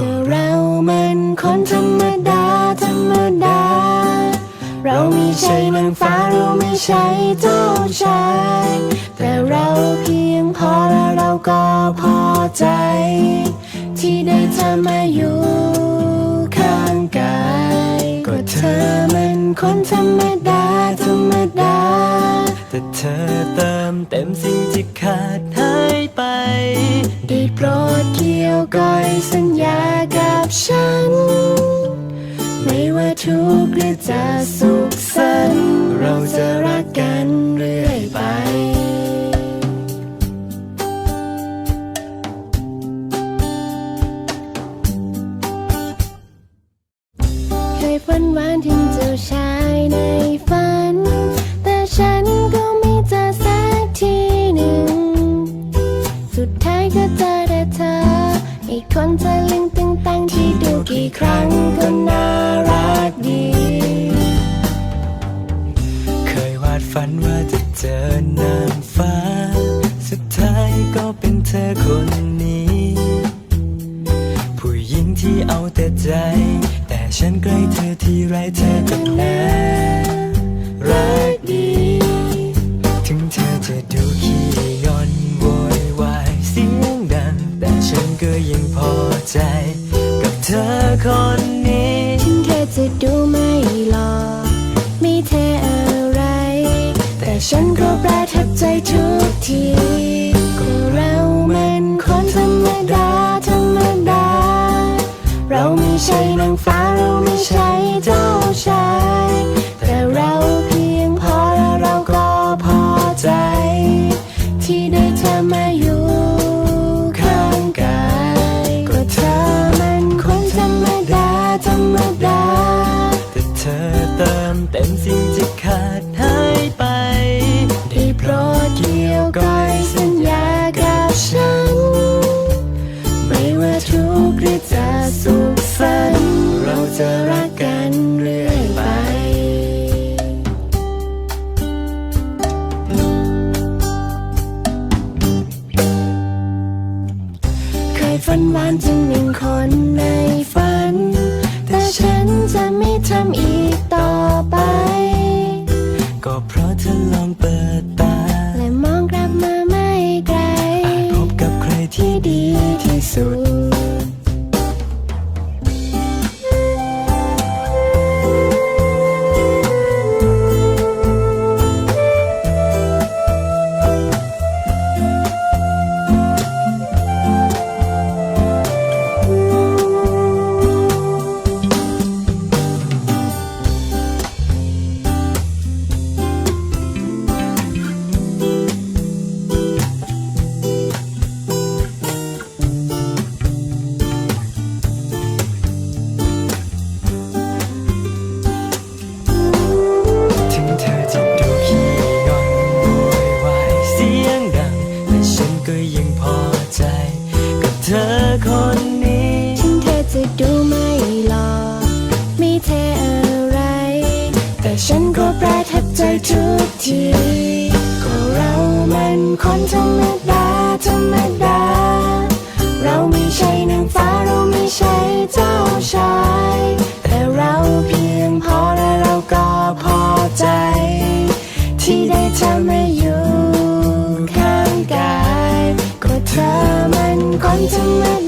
ก็เรามันคนธรรมดา ธรรมดา เราไม่ใช่นางฟ้าเราไม่ใช่เจ้าชายแต่เราเพียงพอและเราก็พอใจ ที่ได้เธอมาอยู่ข้างกายก็เธอมันคนธรรมดา ธรรมดา แต่เธอเติมเต็มสิ่ง ทุกข์หรือจะสุขสันต์เราจะรักกันเรื่อยไป เคยฝันหวานถึงเจ้าชายในฝัน แต่ฉันก็ไม่เจอสักทีหนึ่ง สุดท้ายก็เจอแต่เธออีกคนจะลิงตึงตังที่ดูกี่ครั้ง เป็นเธอคนนี้ ผู้หญิงที่เอาแต่ใจ แต่ฉันใกล้เธอที่ไรเธอก็น่ารักดี ถึงเธอจะดูขี้งอนโวยวายเสียงดัง แต่ฉันก็ยังพอใจ กับเธอคนนี้ถึงเธอจะดูไม่หล่อไม่เท่อะไร แต่ฉันก็ประทับใจทุกทีางฟ้าเราไม่ใช่เจ้าชาย แต่เราเพียงพอและเราก็พอใจ ที่ได้เธอมาอยู่ข้างกายก็เธอมันคนธรรมดาธรรมดา แต่เธอเติมเต็มสิ่งที่ขาดหายไป ได้โปรดเกี่ยวก้อยสัญญากับฉัน ไม่ว่าทุกข์หรือจะสุขสันต์ จะรักกันเรื่อยไป เคยฝันหวานจึงหนึ่งคนในฝัน แต่ฉันจะไม่ทำอีกต่อไป ก็เพราะเธอลองเปิดตา และมองกลับมาไม่ไกลอาจพบกับใครที่ดีที่สุด คนนี้ถึงเธอจะดูไม่หล่อไม่เท่อะไร แต่ฉันก็ประทับใจทุกทีก็เรามันคนธรรมดาธรรมดา เราไม่ใช่นางฟ้าเราไม่ใช่เจ้าชายแต่เราเพียงพอและเราก็พอใจ ที่ได้เธอมาอยู่ข้างกายก็เธอมันคนธรรมดา